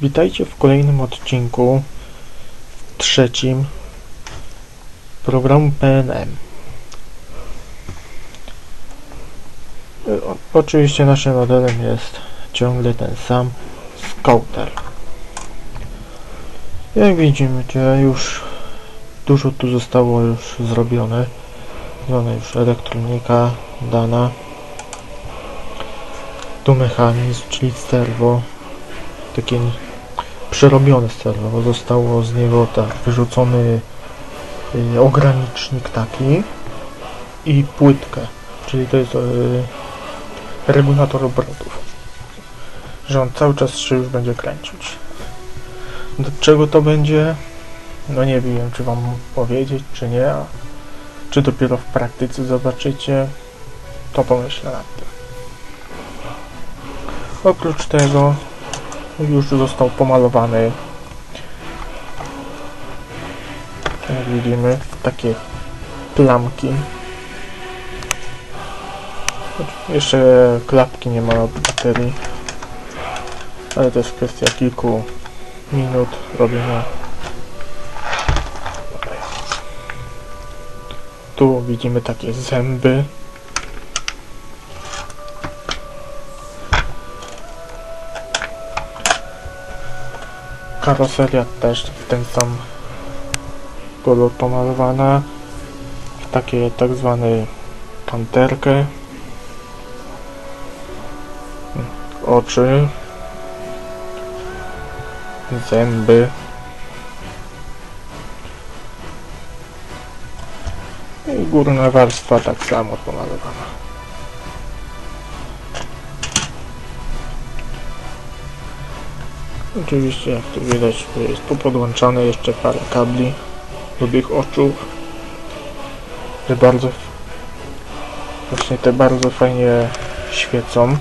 Witajcie w kolejnym odcinku, trzecim programu PNM. O, oczywiście naszym modelem jest ciągle ten sam Scouter. Jak widzimy, już dużo tu zostało już zrobione. Zrobiona już elektronika dana. Tu mechanizm, czyli serwo. Takie przerobione serwo, bo zostało z niego tak wyrzucony y, ogranicznik taki i płytkę, czyli to jest y, regulator obrotów. Że on cały czas się już będzie kręcić. Do czego to będzie? No nie wiem, czy wam powiedzieć, czy nie. a Czy dopiero w praktyce zobaczycie, to pomyślę nad tym. Oprócz tego już został pomalowany. Jak widzimy takie plamki. Jeszcze klapki nie ma na baterii. Ale to jest kwestia kilku minut robienia. Tu widzimy takie zęby karoseria też w ten sam kolor pomalowana w takie tak zwane panterkę. Oczy. Zęby. I górna warstwa tak samo pomalowana Oczywiście jak tu widać tu jest tu podłączane jeszcze parę kabli do tych oczu. Że bardzo właśnie te bardzo fajnie świecą.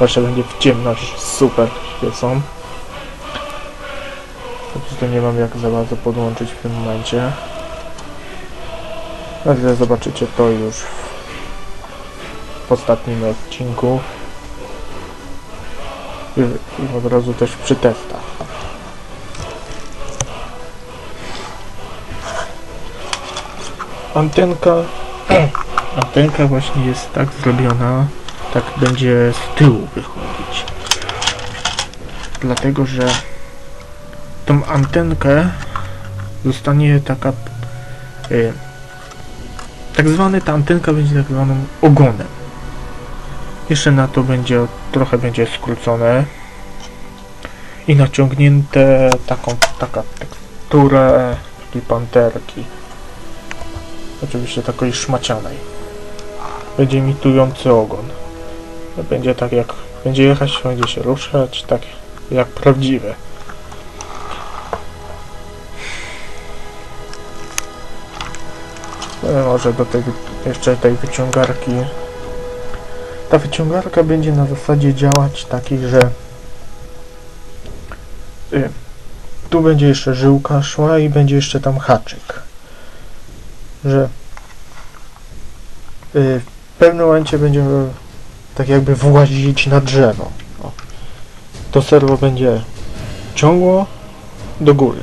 Zawsze będzie w ciemność super świecą. Po prostu nie mam jak za bardzo podłączyć w tym momencie. Ale zobaczycie to już w ostatnim odcinku od razu też przy testach. Antenka, antenka właśnie jest tak zrobiona, tak będzie z tyłu wychodzić. Dlatego, że tą antenkę zostanie taka y, tak zwany ta antenka będzie tak zwanym ogonem. Jeszcze na to będzie trochę będzie skrócone i naciągnięte taką taka teksturę takiej panterki. Oczywiście takiej szmacianej. Będzie imitujący ogon. Będzie tak jak będzie jechać, będzie się ruszać, tak jak prawdziwe. No, może do tej jeszcze tej wyciągarki ta wyciągarka będzie na zasadzie działać takiej, że y, tu będzie jeszcze żyłka szła i będzie jeszcze tam haczyk. Że y, w pewnym momencie będziemy tak jakby włazić na drzewo. O. To serwo będzie ciągło do góry.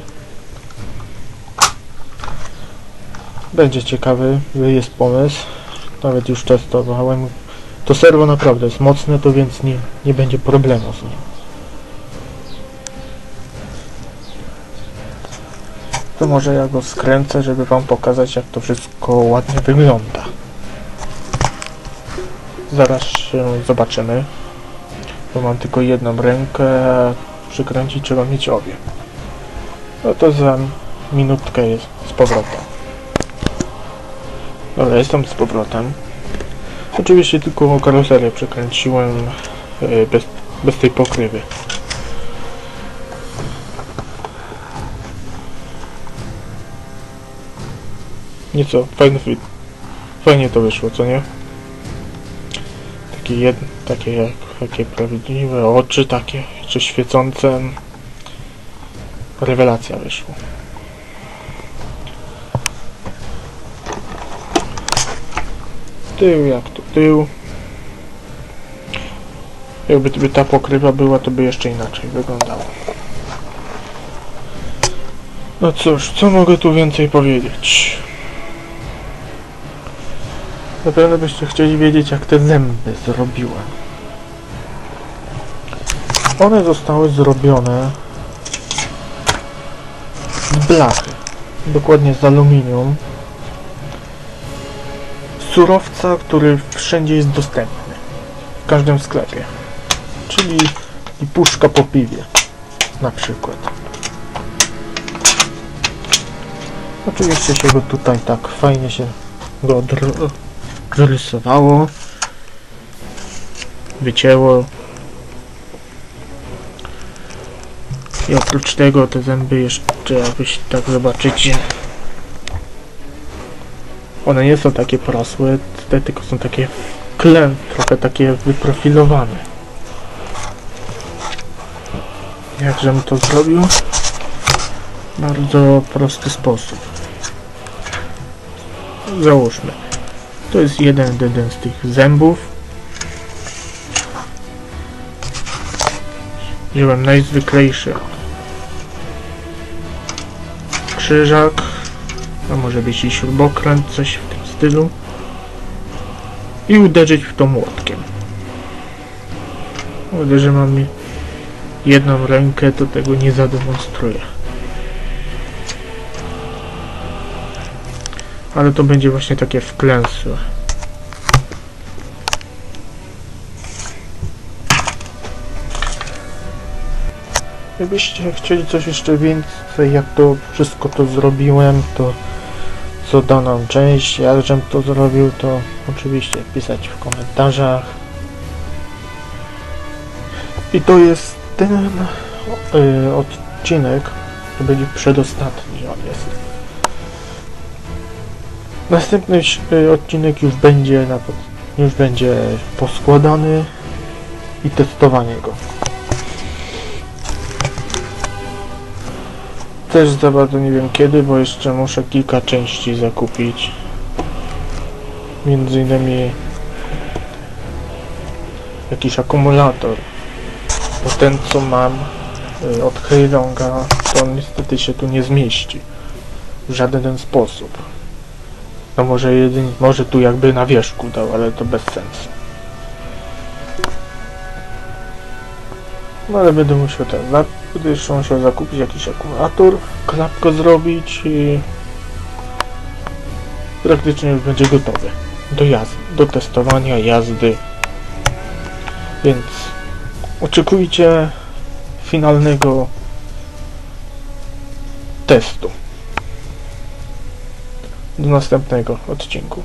Będzie ciekawy, jest pomysł. Nawet już testowałem to serwo naprawdę jest mocne, to więc nie, nie będzie problemu z nim. To może ja go skręcę, żeby wam pokazać jak to wszystko ładnie wygląda. Zaraz się zobaczymy. Bo mam tylko jedną rękę, przykręcić trzeba mieć obie. No to za minutkę jest z powrotem. Dobra, jestem z powrotem. Oczywiście tylko karoserię przekręciłem e, bez, bez tej pokrywy. Nieco, fajny. Fajnie to wyszło, co nie? Takie jed, takie jak, takie prawdziwe oczy, takie czy świecące. Rewelacja wyszła. Tył jak tył. Jakby by ta pokrywa była, to by jeszcze inaczej wyglądało. No cóż, co mogę tu więcej powiedzieć? Na pewno byście chcieli wiedzieć, jak te zęby zrobiłem. One zostały zrobione z blachy, dokładnie z aluminium. Surowca, który wszędzie jest dostępny, w każdym sklepie. Czyli i puszka po piwie, na przykład. Oczywiście się go tutaj tak fajnie się go odr- odrysowało, wycięło. I oprócz tego te zęby jeszcze, jakbyś tak zobaczycie, one nie są takie porosłe, te tylko są takie klem, trochę takie wyprofilowane. Jakżem to zrobił? Bardzo prosty sposób. Załóżmy. To jest jeden, jeden z tych zębów. Wziąłem najzwyklejszy krzyżak, a może być i śrubokręt, coś w tym stylu. I uderzyć w to młotkiem. Mówię, że mam jedną rękę, to tego nie zademonstruję. Ale to będzie właśnie takie wklęsłe. Gdybyście chcieli coś jeszcze więcej, jak to wszystko to zrobiłem, to co daną część, jakżem to zrobił, to oczywiście pisać w komentarzach. I to jest ten y, odcinek, to będzie przedostatni, on jest. Następny y, odcinek już będzie na, już będzie poskładany i testowanie go. Też za bardzo nie wiem kiedy, bo jeszcze muszę kilka części zakupić. Między innymi jakiś akumulator. Bo ten co mam y, od Heilonga, to on niestety się tu nie zmieści. W żaden ten sposób. No może jedynie, może tu jakby na wierzchu dał, ale to bez sensu. No ale będę musiał ten, jeszcze musiał zakupić jakiś akumulator, klapko zrobić i praktycznie już będzie gotowy do jazdy, do testowania jazdy. Więc oczekujcie finalnego testu. Do następnego odcinku.